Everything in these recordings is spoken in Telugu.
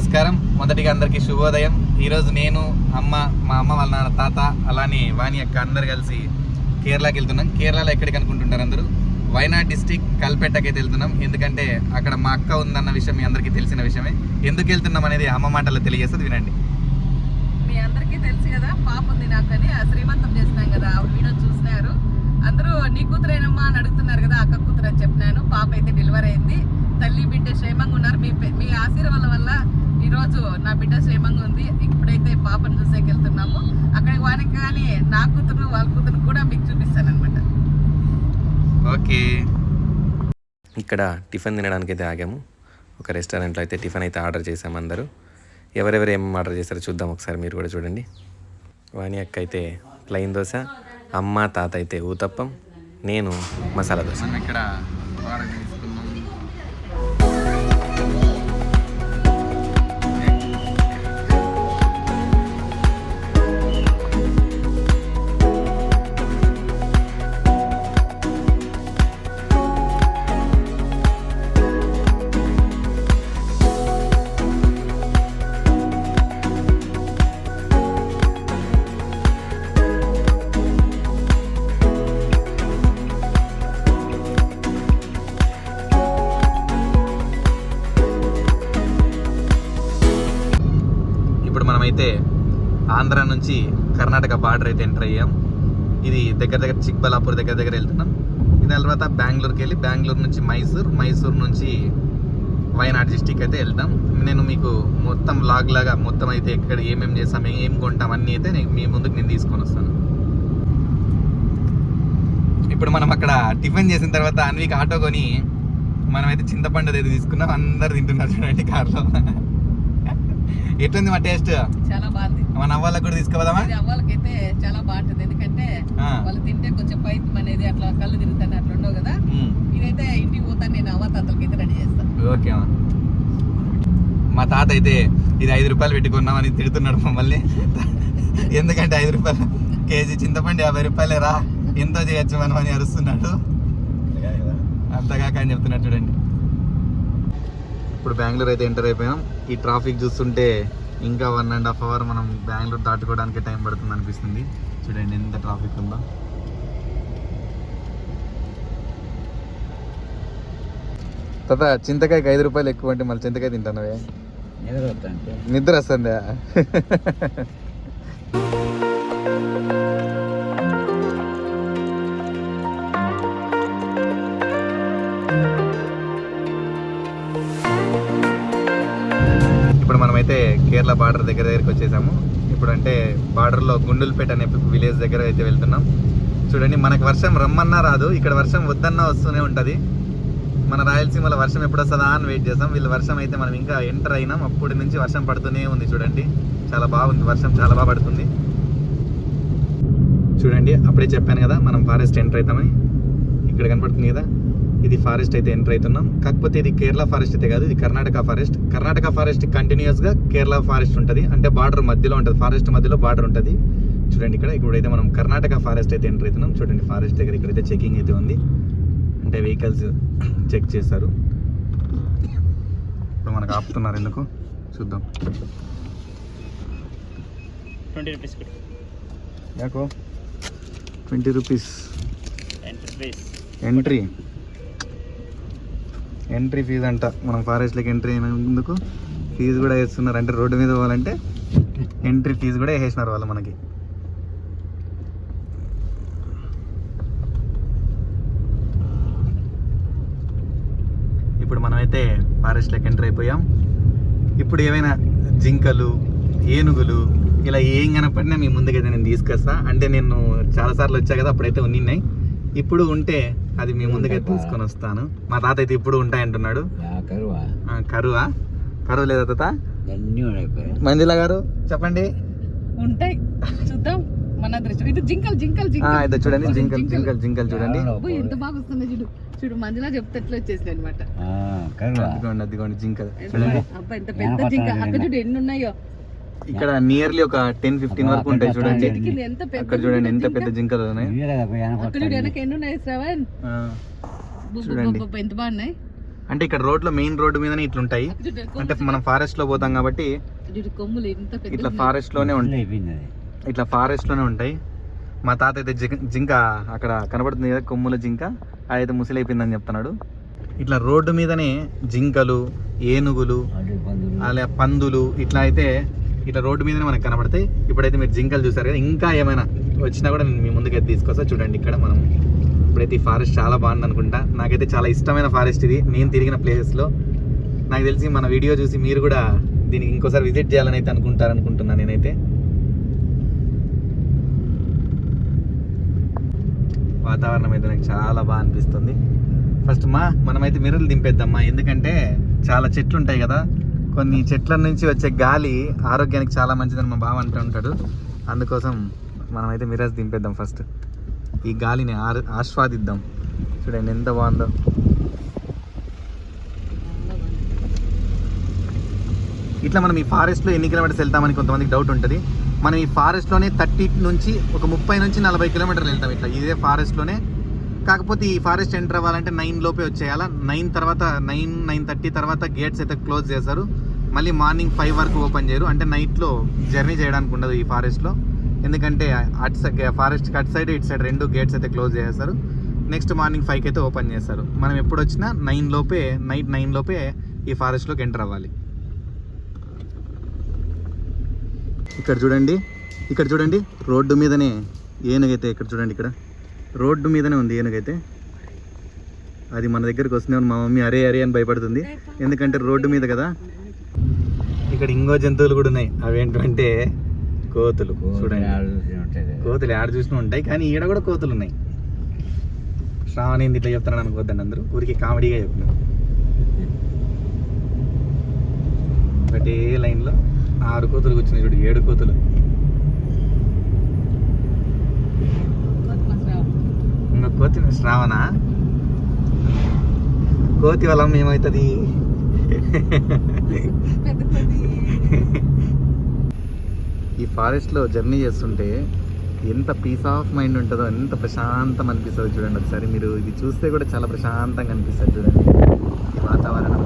నమస్కారం. మొదటిగా అందరికీ శుభోదయం. ఈరోజు నేను అమ్మ మా అమ్మ వాళ్ళ నాన్న తాత అలానే వాణి అక్క అందరు కలిసి కేరళకి వెళ్తున్నాం. కేరళలో ఎక్కడికి అనుకుంటుంటారు అందరూ? వైనాడ్ డిస్టిక్ కల్పెట్టకైతే వెళ్తున్నాం. ఎందుకంటే అక్కడ మా అక్క ఉందన్న విషయం మీ అందరికీ తెలిసిన విషయమే. ఎందుకు వెళ్తున్నాం అనేది అమ్మ మాటలో తెలియజేస్తుంది. వినండి. మీ అందరికీ తెలుసు కదా పాప ఉంది నాకు అని శ్రీమంతం చేసినాం కదా ఆవిడ వీడియో చూసినారు. అందరూ నీ కూతురేనమ్మా అని అడుగుతున్నారు కదా అక్క కూతురు అని చెప్పినాను. పాప అయితే డెలివరీ అయింది. తల్లి బిడ్డ క్షేమంగా ఉన్నారు. మీ మీ ఆశీర్వాదం వల్ల ఈ రోజు నా బిడ్డ క్షేమంగా ఉంది. ఇప్పుడైతే పాపను చూసేకి వెళ్తున్నాము. అక్కడికి వానికి కానీ నా కూతురు వాళ్ళ కూతురు కూడా మీకు చూపిస్తాను అనమాట ఓకే. ఇక్కడ టిఫిన్ తినడానికి అయితే ఆగాము. ఒక రెస్టారెంట్లో అయితే టిఫిన్ అయితే ఆర్డర్ చేసాము అందరూ. ఎవరెవరు ఏం ఆర్డర్ చేస్తారో చూద్దాం ఒకసారి మీరు కూడా చూడండి. వాణి అక్క అయితే ప్లెయిన్ దోశ అమ్మ తాత అయితే ఊతప్పం నేను మసాలా దోశ. ఇక్కడ బార్డర్ అయితే ఎంటర్ అయ్యాం. ఇది దగ్గర దగ్గర చిక్బలాపూర్ దగ్గర దగ్గర వెళ్తున్నాం. ఇది తర్వాత బెంగళూరుకి వెళ్ళి బెంగళూరు నుంచి మైసూర్ మైసూర్ నుంచి వయనాడ్ డిస్టిక్ అయితే వెళ్తాం. నేను మీకు మొత్తం లాగ్ లాగా మొత్తం అయితే ఎక్కడ ఏమేమి చేస్తాం ఏం కొంటాం అన్నీ అయితే నేను మీ ముందుకు నేను తీసుకొని వస్తాను. ఇప్పుడు మనం అక్కడ టిఫిన్ చేసిన తర్వాత అన్వికి ఆటో కొని మనమైతే చింతపండు అయితే తీసుకున్నాం. అందరు తింటున్నారు చూడండి కార్లో. ఎట్లుంది మా టేస్ట్? చాలా బాగుంది. మన అవ్వాలకు కూడా తీసుకోవదామా ఇది అవ్వాలకైతే చాలా బాగుంటుంది. ఎందుకంటే. వాళ్ళు తింటే కొంచెం పైత్యం అనేది అట్లా కళ్ళు తిరుగుతాను అట్లా ఉండవు కదా. ఇదైతే ఇంటికి పోతాను నేను అవ్వ తాతలకి అయితే రెడీ చేస్తాను ఓకే. మా తాత అయితే ఇది ఐదు రూపాయలు పెట్టుకున్నామని తిడుతున్నాడు మమ్మల్ని. ఎందుకంటే ఐదు రూపాయలు కేజీ చింతపండు యాభై రూపాయలే రా. ఎంతో చేయొచ్చు మనం అని అరుస్తున్నాడు. అంతగాక అని చెప్తున్నాడు చూడండి. ఇప్పుడు బెంగళూరు అయితే ఎంటర్ అయిపోయాం. ఈ ట్రాఫిక్ చూస్తుంటే ఇంకా వన్ అండ్ హాఫ్ అవర్ మనం బెంగళూరు దాటుకోవడానికి టైం పడుతుంది అనిపిస్తుంది. చూడండి ఎంత ట్రాఫిక్ ఉందో. తాత చింతకాయకి ఐదు రూపాయలు ఎక్కువ అంటే మళ్ళీ చింతకాయ తింటానవే. నిద్ర వస్తుందా? మేమైతే కేరళ బార్డర్ దగ్గర దగ్గరికి వచ్చేసాము. ఇప్పుడు అంటే బార్డర్లో గుండులపేట అనే విలేజ్ దగ్గర అయితే వెళ్తున్నాం. చూడండి మనకు వర్షం రమ్మన్నా రాదు ఇక్కడ వర్షం వద్దన్నా వస్తూనే ఉంటుంది. మన రాయలసీమలో వర్షం ఎప్పుడు వస్తుందా అని వెయిట్ చేస్తాం. వీళ్ళు వర్షం అయితే మనం ఇంకా ఎంటర్ అయినాం. అప్పటి నుంచి వర్షం పడుతూనే ఉంది చూడండి. చాలా బాగుంది వర్షం చాలా బాగా పడుతుంది. చూడండి అప్పుడే చెప్పాను కదా మనం ఫారెస్ట్ ఎంటర్ అవుతామని. ఇక్కడ కనపడుతుంది కదా? ఇది ఫారెస్ట్ అయితే ఎంటర్ అవుతున్నాం. కాకపోతే ఇది కేరళ ఫారెస్ట్ అయితే కాదు ఇది కర్ణాటక ఫారెస్ట్. కర్ణాటక ఫారెస్ట్ కంటిన్యూస్గా కేరళ ఫారెస్ట్ ఉంటుంది. అంటే బార్డర్ మధ్యలో ఉంటుంది ఫారెస్ట్ మధ్యలో బార్డర్ ఉంటుంది. చూడండి ఇక్కడ ఇప్పుడైతే మనం కర్ణాటక ఫారెస్ట్ అయితే ఎంటర్ అవుతున్నాం. చూడండి ఫారెస్ట్ దగ్గర ఇక్కడైతే చెకింగ్ అయితే ఉంది. అంటే వెహికల్స్ చెక్ చేస్తారు ఇప్పుడు మనకు ఆపుతున్నారు ఎందుకు? చూద్దాం. ట్వంటీ రూపీస్ యాకో? Twenty rupees. Entry entry fee అంట. మనం ఫారెస్ట్లోకి ఎంట్రీ అయినందుకు ఫీజు కూడా వేస్తున్నారు. అంటే రోడ్డు మీద పోవాలంటే ఎంట్రీ ఫీజు కూడా వేసేసినారు వాళ్ళు మనకి. ఇప్పుడు మనమైతే ఫారెస్ట్లోకి ఎంటర్ అయిపోయాం. ఇప్పుడు ఏమైనా జింకలు ఏనుగులు ఇలా ఏం కనపడినా మీ ముందుకైతే నేను తీసుకొస్తా. అంటే నేను చాలాసార్లు వచ్చా కదా అప్పుడైతే ఉన్నిన్నాయి. ఇప్పుడు ఉంటే అది మీ ముందుకైతే తీసుకొని వస్తాను. మా తాత అయితే ఇప్పుడు ఉంటాయి అంటున్నాడు కరువా? ఆ, కరువా? కరువు లేదా తాత? మంజుల గారు చెప్పండి. ఉంటాయి. చూద్దాం. మన దృష్టి ఇది జింకలు జింకలు ఆ, జింకలు. ఇదో చూడండి. జింకల్ జింకల్. జింకల్ చూడండి. అబ్బో, ఎంత బాగా వస్తుంది చూడు. చూడు మంజులా చెప్తే ఎట్లా వచ్చేసింది అనమాట కరువా? అదిగోండి అదిగోండి జింకల్. చూడండి. అబ్బా ఎంత పెద్ద జింక. అక్కడ చూడు ఎన్ని ఉన్నాయో. ఇక్కడ నియర్లీ ఒక టెన్ ఫిఫ్టీన్ వరకు ఉంటాయి చూడండి. చెట్టుకి ఎంత పెద్ద అక్కడ చూడండి ఎంత. పెద్ద జింకలు ఉన్నాయి. చూడండి. ఎంత బాగున్నాయి? అంటే ఇక్కడ రోడ్లో మెయిన్ రోడ్డు మీదనే ఇట్లుంటాయి. అంటే మనం ఫారెస్ట్లో పోతాం కాబట్టి ఇట్లా ఫారెస్ట్లోనే ఉంటాయి ఇట్లా ఫారెస్ట్లోనే ఉంటాయి. మా తాత అయితే జింక- జింక అక్కడ కనబడుతుంది కదా కొమ్ముల జింక. అదైతే ముసిలైపోయిందని చెప్తున్నాడు. ఇట్లా రోడ్డు మీదనే జింకలు ఏనుగులు అలా పందులు ఇట్లా అయితే ఇట్లా రోడ్డు మీదనే మనకు కనబడతాయి. ఇప్పుడైతే మీరు జింకలు చూసారు కదా ఇంకా ఏమైనా వచ్చినా కూడా నేను మీ ముందుకైతే తీసుకొస్తా. చూడండి ఇక్కడ మనం ఇప్పుడైతే ఈ ఫారెస్ట్ చాలా బాగుంది అనుకుంటా. నాకైతే చాలా ఇష్టమైన ఫారెస్ట్ ఇది. నేను తిరిగిన ప్లేసెస్లో నాకు తెలిసి మన వీడియో చూసి మీరు కూడా దీనికి ఇంకోసారి విజిట్ చేయాలని అయితే అనుకుంటారు అనుకుంటున్నాను నేనైతే. వాతావరణం అయితే నాకు చాలా బాగా అనిపిస్తుంది. ఫస్ట్ మా మనమైతే మిర్రలు దింపేద్దామా? ఎందుకంటే చాలా చెట్లు ఉంటాయి కదా. కొన్ని చెట్ల నుంచి వచ్చే గాలి ఆరోగ్యానికి చాలా మంచిదని మా బావ అంటూ ఉంటాడు. అందుకోసం మనమైతే మిర్రర్స్ దింపేద్దాం ఫస్ట్ ఈ గాలిని ఆస్వాదిద్దాం. చూడండి ఎంత బాగుందో. ఇట్లా మనం ఈ ఫారెస్ట్లో ఎన్ని కిలోమీటర్స్ వెళ్తామని కొంతమందికి డౌట్ ఉంటుంది. మనం ఈ ఫారెస్ట్లోనే థర్టీ నుంచి ఒక ముప్పై నుంచి నలభై కిలోమీటర్లు వెళ్తాం ఇట్లా. ఇదే ఫారెస్ట్లోనే. కాకపోతే ఈ ఫారెస్ట్ ఎంటర్ అవ్వాలంటే నైన్ లోపే వచ్చేయాలా? నైన్ తర్వాత నైన్ నైన్ థర్టీ తర్వాత గేట్స్ అయితే క్లోజ్ చేస్తారు. మళ్ళీ మార్నింగ్ ఫైవ్ వరకు ఓపెన్ చేయరు. అంటే నైట్లో జర్నీ చేయడానికి ఉండదు ఈ ఫారెస్ట్లో ఎందుకంటే అటు సైడ్ ఫారెస్ట్కి అటు సైడ్ ఇటు సైడ్ రెండు గేట్స్ అయితే క్లోజ్ చేస్తారు నెక్స్ట్ మార్నింగ్ ఫైవ్కి అయితే ఓపెన్ చేస్తారు. మనం ఎప్పుడు వచ్చినా నైన్ లోపే నైట్ నైన్ లోపే ఈ ఫారెస్ట్లోకి ఎంటర్ అవ్వాలి. ఇక్కడ చూడండి ఇక్కడ చూడండి రోడ్డు మీదనే ఏనుగైతే ఇక్కడ చూడండి ఇక్కడ. రోడ్డు మీదనే ఉంది ఏనుగైతే. అది మన దగ్గరికి వస్తుంది మా మమ్మీ అరే అరే అని భయపడుతుంది. ఎందుకంటే రోడ్డు మీద కదా ఇక్కడ ఇంకో జంతువులు కూడా ఉన్నాయి. అవి ఏంటంటే కోతులు చూడండి. కోతులు ఆడ చూసినా ఉంటాయి. కానీ ఈడ కూడా కోతులు ఉన్నాయి. శ్రావణి ఏంది ఇట్లా చెప్తున్నాను అనుకోద్దండి అందరూ. ఊరికి కామెడీగా చెప్పినారు ఒకటే లైన్లో ఆరు కోతులు కూర్చున్నాయి చూడు. ఏడు కోతులు. ఇంకా కోతి శ్రావణ. కోతి వల్ల ఏమవుతుంది? ఈ ఫారెస్ట్లో జర్నీ చేస్తుంటే ఎంత పీస్ ఆఫ్ మైండ్ ఉంటుందో ఎంత ప్రశాంతం అనిపిస్తుంది చూడండి ఒకసారి. మీరు ఇది చూస్తే కూడా చాలా ప్రశాంతంగా అనిపిస్తుంది చూడండి. ఈ వాతావరణం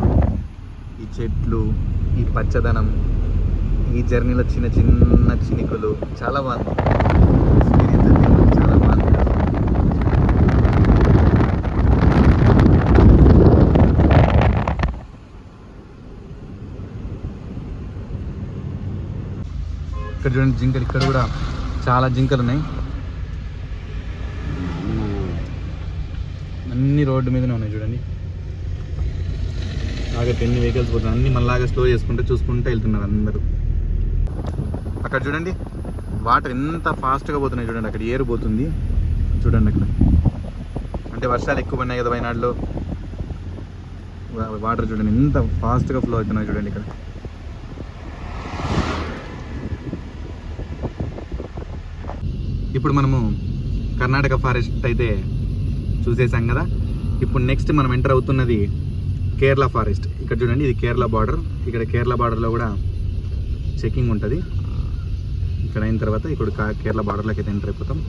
ఈ చెట్లు ఈ పచ్చదనం ఈ జర్నీలో చిన్న చిన్న చినుకులు చాలా బాగుంది. ఎక్స్పీరియన్స్ చాలా బాగుంది. ఇక్కడ చూడండి జింకలు ఇక్కడ కూడా చాలా జింకలు ఉన్నాయి. అన్ని రోడ్డు మీదనే ఉన్నాయి చూడండి. ఆగట్టు ఎన్ని వెహికల్స్ పోతున్నాయి అన్ని మళ్ళాగా స్లో చేసుకుంటూ చూసుకుంటూ వెళ్తున్నారు అందరూ. అక్కడ చూడండి వాటర్ ఎంత ఫాస్ట్గా పోతున్నాయి చూడండి అక్కడ ఏరు పోతుంది. చూడండి అక్కడ. అంటే వర్షాలు ఎక్కువ పడినాయి కదా వయనాడులో వాటర్ చూడండి ఎంత ఫాస్ట్గా ఫ్లో అవుతున్నాయి చూడండి ఇక్కడ. ఇప్పుడు మనము కర్ణాటక ఫారెస్ట్ అయితే చూసేసాం కదా ఇప్పుడు నెక్స్ట్ మనం ఎంటర్ అవుతున్నది కేరళ ఫారెస్ట్ ఇక్కడ చూడండి ఇది కేరళ బార్డర్ ఇక్కడ కేరళ బార్డర్లో కూడా చెకింగ్ ఉంటుంది ఇక్కడ అయిన తర్వాత ఇప్పుడు కా- కేరళ బార్డర్లోకి అయితే ఎంటర్ అయిపోతాం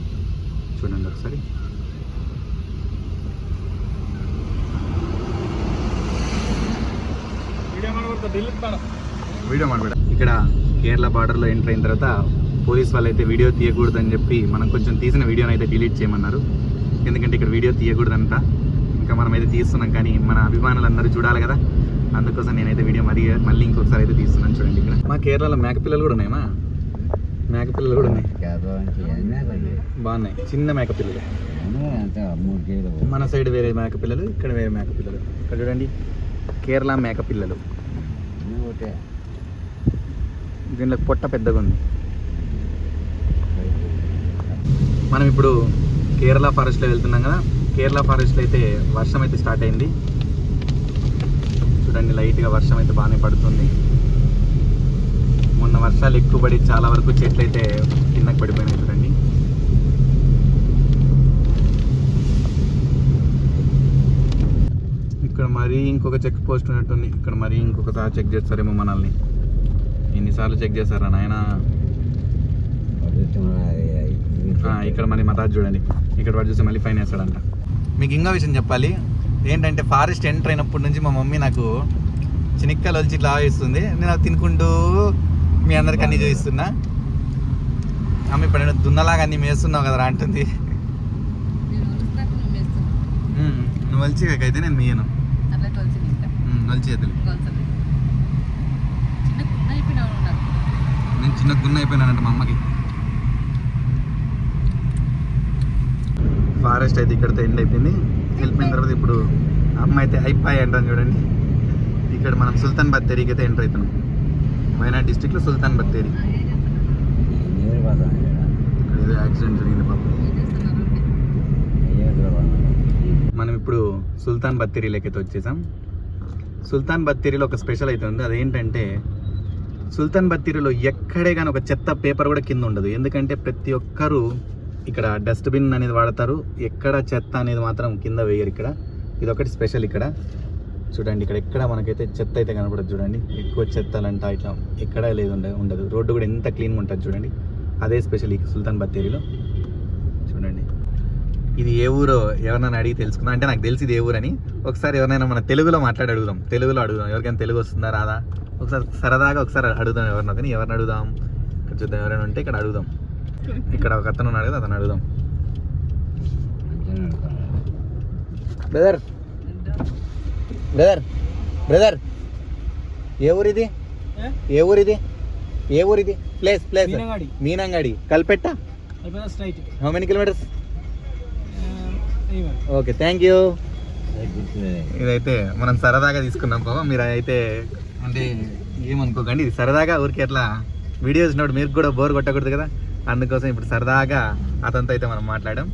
చూడండి ఒకసారి వీడియో ಮಾಡಬೇಡ ఇక్కడ కేరళ బార్డర్లో ఎంటర్ అయిన తర్వాత పోలీస్ వాళ్ళు అయితే వీడియో తీయకూడదని చెప్పి మనం కొంచెం తీసిన వీడియోని అయితే డిలీట్ చేయమన్నారు. ఎందుకంటే ఇక్కడ వీడియో తీయకూడదంట. ఇంకా మనం అయితే తీస్తున్నాం కానీ మన అభిమానులు అందరూ చూడాలి కదా. అందుకోసం నేనైతే వీడియో మరీ మళ్ళీ ఇంకొకసారి అయితే తీస్తున్నాను చూడండి ఇక్కడ. మా కేరళలో మేక పిల్లలు కూడా ఉన్నాయమ్మా? మేక పిల్లలు కూడా ఉన్నాయి. బాగున్నాయి. చిన్న మేక పిల్లలు. అంత మూడు కేజీలు మన సైడ్ వేరే మేక పిల్లలు ఇక్కడ వేరే మేక పిల్లలు. ఇక్కడ చూడండి. కేరళ మేక పిల్లలు. ఒకటే దీనిలో పొట్ట పెద్దగా ఉంది మనం ఇప్పుడు కేరళ ఫారెస్ట్లో వెళ్తున్నాం కదా. కేరళ ఫారెస్ట్లో అయితే వర్షం అయితే స్టార్ట్ అయింది. చూడండి లైట్గా వర్షం అయితే బాగానే పడుతుంది. మొన్న వర్షాలు ఎక్కువ పడి చాలా వరకు చెట్లు అయితే కిందకి పడిపోయినాయి చూడండి. ఇక్కడ మరీ ఇంకొక చెక్ పోస్ట్ ఉన్నట్టుంది. ఇక్కడ మరీ ఇంకొకసారి చెక్ చేస్తారేమో మనల్ని. ఎన్నిసార్లు చెక్ చేస్తారా నాయనా? ఇక్కడ మరి మా తాత చూడండి. ఇక్కడ వాడు చూస్తే మళ్ళీ ఫైన్ వేస్తాడంట. మీకు ఇంకో విషయం చెప్పాలి. ఏంటంటే ఫారెస్ట్ ఎంటర్ అయినప్పటి నుంచి మా మమ్మీ నాకు చినిక్కలు వచ్చి ఇట్లా వేస్తుంది. నేను అది తినుకుంటూ మీ అందరికి అన్ని చూపిస్తున్నా. అమ్మ ఇప్పుడు నేను దున్నలాగా అన్ని మేస్తున్నావు కదరా అంటుంది. నువ్వు వలిచి అయితే నేను మీయను. వలిచి చేతులు నేను చిన్న గున్న అయిపోయినానంట మా అమ్మకి. ఫారెస్ట్ అయితే ఇక్కడితో ఎండ్ అయిపోయింది. వెళ్ళిపోయిన తర్వాత ఇప్పుడు అమ్మ అయితే అయిపోయి అంటాను చూడండి. ఇక్కడ మనం సుల్తాన్ బత్తేరికి అయితే ఎంటర్ అవుతున్నాం. వైనాడ్ డిస్టిక్లో సుల్తాన్ బత్తేరి. ఇక్కడ ఏదో యాక్సిడెంట్ జరిగింది పాప. మనం ఇప్పుడు సుల్తాన్ బత్తేరీలోకి అయితే వచ్చేసాం. సుల్తాన్ బత్తేరీలో ఒక స్పెషల్ అయితే ఉంది. అదేంటంటే సుల్తాన్ బత్తేరిలో ఎక్కడే కానీ ఒక చెత్త పేపర్ కూడా కింద ఉండదు. ఎందుకంటే ప్రతి ఒక్కరు ఇక్కడ డస్ట్బిన్ అనేది వాడతారు. ఎక్కడ చెత్త అనేది మాత్రం కింద వేయరు ఇక్కడ. ఇది ఒకటి స్పెషల్ ఇక్కడ. చూడండి ఇక్కడ ఎక్కడ మనకైతే చెత్త అయితే కనపడదు చూడండి. ఎక్కువ చెత్తలంట ఇట్లా ఎక్కడ లేదు ఉండదు. రోడ్డు కూడా ఎంత క్లీన్గా ఉంటుంది చూడండి. అదే స్పెషల్ ఈ సుల్తాన్ బత్తేరిలో చూడండి. ఇది ఏ ఊరో ఎవరినైనా అడిగి తెలుసుకుందాం. అంటే నాకు తెలిసి ఇది ఏ ఊరని. ఒకసారి ఎవరినైనా మన తెలుగులో మాట్లాడి అడుగుదాం. తెలుగులో అడుగుదాం. ఎవరికైనా తెలుగు వస్తుందా రాదా? ఒకసారి సరదాగా ఒకసారి అడుగుదాం ఎవరినో కానీ ఎవరిని అడుగుదాం? ఇక్కడ చూద్దాం ఎవరైనా ఉంటే ఇక్కడ అడుగుదాం. ఇక్కడ ఒక అతను ఉన్నాడు కదా అతను అడుగుదాం. బ్రదర్ బ్రదర్ బ్రదర్ ఏ ఊరిది? ఏ? ఊరిది? ఏ ఊరిది? Place place Meenangadi. Meenangadi. Kalpetta? How many kilometres okay thank you ఇదైతే మనం సరదాగా తీసుకున్నాం బాబా మీరు అయితే అంటే ఏమనుకోకండి ఇది సరదాగా ఊరికి అట్లా వీడియోస్ చూసినప్పుడు మీరు కూడా బోర్ కొట్టకూడదు కదా. అందుకోసం ఇప్పుడు సరదాగా అతనితో అయితే మనం మాట్లాడాం.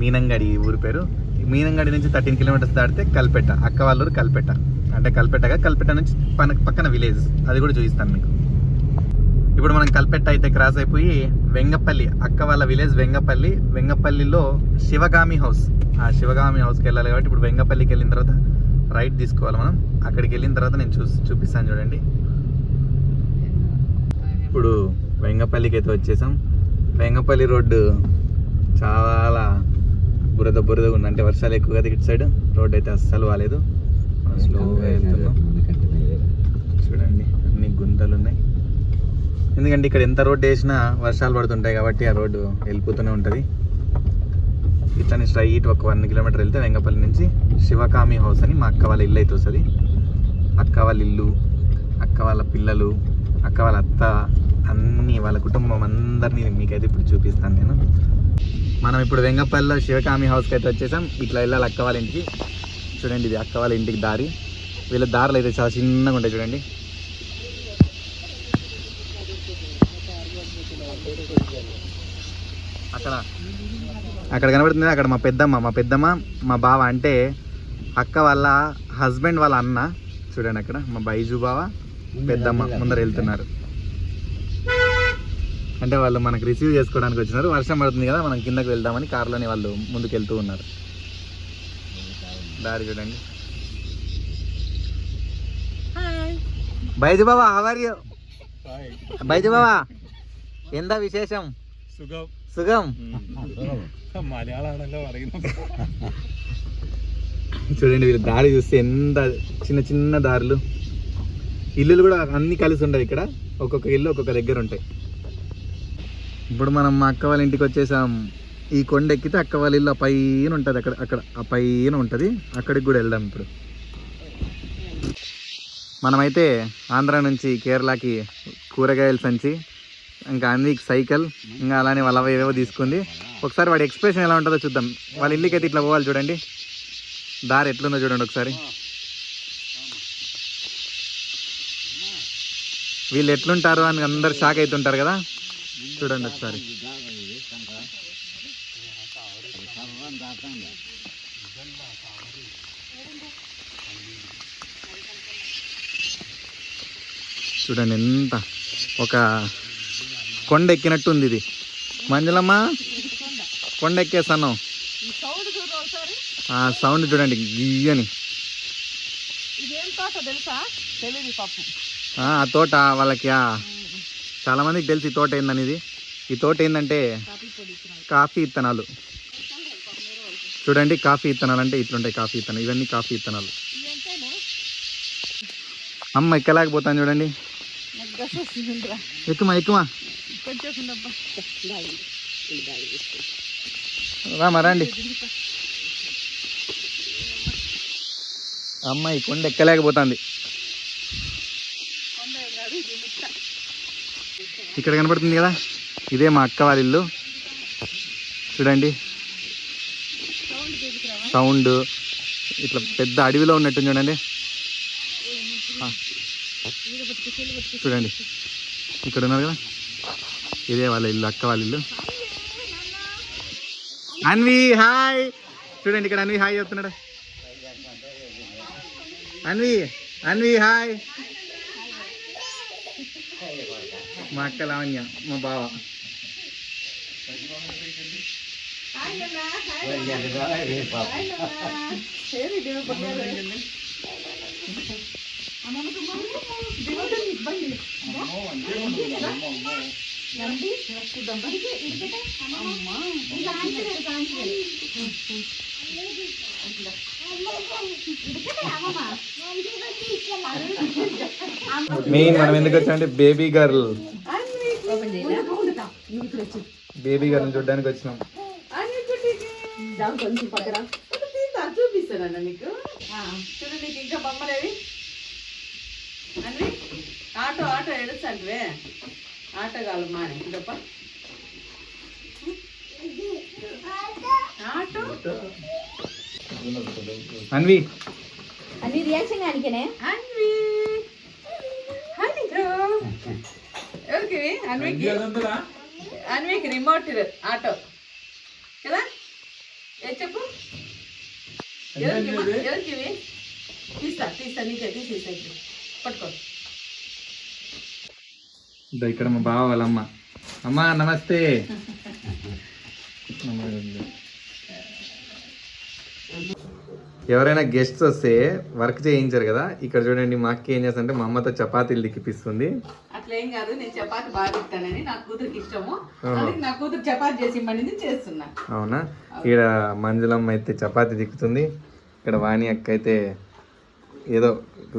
మీనంగడి ఊరి పేరు. మీనంగడి నుంచి థర్టీన్ కిలోమీటర్స్ దాటితే కల్పెట్ట అక్క వాళ్ళూరు కల్పెట్ట. అంటే కల్పెట్టగా కల్పెట్ట నుంచి పన పక్కన విలేజ్. అది కూడా చూపిస్తాను మీకు. ఇప్పుడు మనం కల్పెట్ట అయితే క్రాస్ అయిపోయి వెంగపల్లి అక్క వాళ్ళ విలేజ్ వెంగపల్లి. వెంగపల్లిలో శివగామి హౌస్. ఆ శివగామి హౌస్కి వెళ్ళాలి కాబట్టి ఇప్పుడు వెంగపల్లికి వెళ్ళిన తర్వాత రైట్ తీసుకోవాలి మనం. అక్కడికి వెళ్ళిన తర్వాత నేను చూసి చూపిస్తాను చూడండి. ఇప్పుడు వెంగపల్లికి అయితే వచ్చేసాం. వెంగపల్లి రోడ్డు చాలా బురద బురదగా ఉంది. అంటే వర్షాలు ఎక్కువ కదా ఇటు సైడ్ రోడ్ అయితే అస్సలు మనం స్లోగా వెళ్తున్నాం. చూడండి అన్ని గుంతలు ఉన్నాయి. ఎందుకంటే ఇక్కడ ఎంత రోడ్డు వేసినా వర్షాలు పడుతుంటాయి కాబట్టి ఆ రోడ్డు వెళ్ళిపోతూనే ఉంటుంది. ఇట్లనే స్ట్రైట్ ఒక వన్ కిలోమీటర్ వెళ్తే వెంగపల్లి నుంచి శివకామి హౌస్ అని మా అక్క వాళ్ళ ఇల్లు అయితే వస్తుంది. అక్క వాళ్ళ ఇల్లు అక్క వాళ్ళ పిల్లలు అక్క వాళ్ళ అత్త అన్నీ వాళ్ళ కుటుంబం అందరినీ మీకైతే ఇప్పుడు చూపిస్తాను నేను. మనం ఇప్పుడు వెంగపల్లిలో శివకామి హౌస్కి అయితే వచ్చేసాం. ఇట్లా వెళ్ళాలి అక్క వాళ్ళ ఇంటికి. చూడండి ఇది అక్క వాళ్ళ ఇంటికి దారి. వీళ్ళ దారులు అయితే చాలా చిన్నగా ఉంటాయి చూడండి. అక్కడ అక్కడ కనబడుతుంది అక్కడ మా పెద్దమ్మ మా పెద్దమ్మ మా బావ అంటే అక్క వాళ్ళ హస్బెండ్ వాళ్ళ అన్న. చూడండి అక్కడ మా బైజు బావ పెద్దమ్మ ముందర వెళ్తున్నారు. అంటే వాళ్ళు మనకు రిసీవ్ చేసుకోవడానికి వచ్చినారు. వర్షం పడుతుంది కదా మనం కిందకి వెళ్దామని కార్లోనే వాళ్ళు ముందుకు వెళ్తూ ఉన్నారు. దారి చూడండి. బైజు బావా హవర్ యూ బైజు బావా ఎంత విశేషం? సుఖం సుఖం మలయాళంలో అడిగిన. చూడండి వీళ్ళు దారి చూస్తే ఎంత చిన్న చిన్న దారులు. ఇల్లులు కూడా అన్ని కలిసి ఉండవు ఇక్కడ. ఒక్కొక్క ఇల్లు ఒక్కొక్క దగ్గర ఉంటాయి. ఇప్పుడు మనం మా అక్క వాళ్ళ ఇంటికి వచ్చేసాం. ఈ కొండ ఎక్కితే అక్క వాళ్ళ ఇల్లు ఆ పైన ఉంటుంది అక్కడ అక్కడ ఆ పైన ఉంటుంది. అక్కడికి కూడా వెళ్దాం ఇప్పుడు. మనమైతే ఆంధ్ర నుంచి కేరళకి కూరగాయలు సంచి ఇంకా అన్నికి సైకిల్ ఇంకా అలానే వాళ్ళ ఏవేవో తీసుకుంది. ఒకసారి వాడి ఎక్స్ప్రెషన్ ఎలా ఉంటుందో చూద్దాం. వాళ్ళ ఇల్లుకి అయితే ఇట్లా పోవాలి చూడండి. దారి ఎట్లుందో చూడండి ఒకసారి. వీళ్ళు ఎట్లుంటారు అని అందరు షాక్ అవుతుంటారు కదా. చూడండి ఒకసారి. చూడండి ఎంత ఒక కొండ ఎక్కినట్టు ఉంది ఇది. మంజులమ్మ కొండ ఎక్కేస్తాను ఈ సౌండ్ చూడండి గియ్యని. ఆ తోట వాళ్ళకి చాలా మందికి తెలిసి ఈ తోట ఏందనేది? ఈ తోట ఏంటంటే కాఫీ ఇత్తనాలు. చూడండి కాఫీ ఇత్తనాలు అంటే ఇట్లుంటాయి కాఫీ ఇత్తనాలు. ఇవన్నీ కాఫీ ఇత్తనాలు. అమ్మ ఎక్కలేకపోతాను చూడండి. ఎక్కుమా ఎక్కుమా రామా రండి. అమ్మాయి కొండ ఎక్కలేకపోతుంది. ఇక్కడ కనపడుతుంది కదా? ఇదే మా అక్క వాళ్ళ ఇల్లు. చూడండి. సౌండ్ ఇట్లా పెద్ద అడవిలో ఉన్నట్టు చూడండి. చూడండి. ఇక్కడ ఉన్నారు కదా? ఇదే వాళ్ళ ఇల్లు అక్క వాళ్ళ ఇల్లు. అన్వి హాయ్. చూడండి ఇక్కడ అన్వి హాయ్ చెప్తున్నాడు. అన్వి అన్వి హాయ్. మా అక్క లావణ్య మా బావ మెయిన్ మనం ఎందుకు వచ్చామంటే బేబీ గర్ల్. బేబీ గర్ల్ చూడడానికి వచ్చినాం. కొంచెం చూపిస్తానన్న నీకు చూడు నీకు ఇంకా బొమ్మలేవి అన్ని ఆటో ఆటో ఎడుస్తాంటివే ఆటో కావాలి మానే ఇదప్ప ఆటో. అన్వి. అన్ని రియాక్షన్ కానికేనే అన్వి. హలో ఎవరికి? అన్వికి. అన్వికి రిమోట్ ఆటో. కదా? ఏ చెప్పు? ఎవరికి? ఎవరికి? తీస్తా తీస్తా నీకే తీసేస్తా ఇప్పుడు. పట్టుకో. ఇక్కడ మా బావ వాళ్ళ అమ్మ. అమ్మ నమస్తే. ఎవరైనా గెస్ట్స్ వస్తే వర్క్ చేయించారు కదా. ఇక్కడ చూడండి మా అక్క ఏం చేస్తుంటే మా అమ్మతో చపాతీలు దిక్కిపిస్తుంది అట్లా ఏం కాదు నేను చపాతి బాగా తింటానని నా కూతురికి ఇష్టము. అందుకే నా కూతురు చపాతి చేసి చేస్తున్నా. అవునా? ఇక్కడ మంజులమ్మ అయితే చపాతీ దిక్కుతుంది ఇక్కడ వాణి అక్క అయితే ఏదో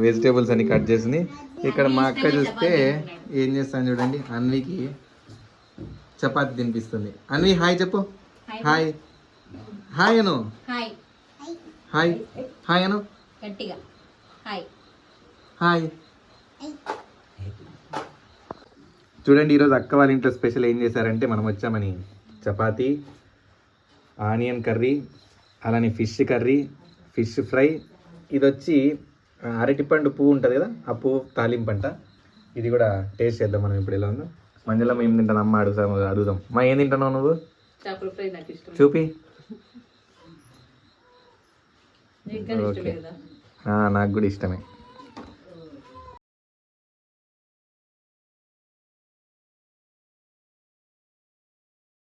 వెజిటేబుల్స్ అన్ని కట్ చేసింది. ఇక్కడ మా అక్క చూస్తే ఏం చేస్తాను చూడండి. అన్వికి చపాతీ తినిపిస్తుంది. అన్వి హాయ్ చెప్పు. హాయ్ హాయ్ అను. Hi hi. హాయ్ అను. గట్టిగా. హాయ్. హాయ్. చూడండి ఈరోజు అక్క వాళ్ళ ఇంట్లో స్పెషల్ ఏం చేశారంటే మనం వచ్చామని. చపాతీ ఆనియన్ కర్రీ అలానే ఫిష్ కర్రీ ఫిష్ ఫ్రై. ఇది వచ్చి అరటిపండు పువ్వు ఉంటుంది కదా ఆ పువ్వు తాలింపంట ఇది కూడా టేస్ట్ చేద్దాం మనం ఇప్పుడు ఎలా ఉందో. మంజులమ్మ ఏం తింటాను అమ్మ అడుగుతాం అడుగుదాం. మా ఏం తింటున్నావు నువ్వు? చేపల ఫ్రై నాకు ఇష్టం చూపి. ఓకే. నాకు కూడా ఇష్టమే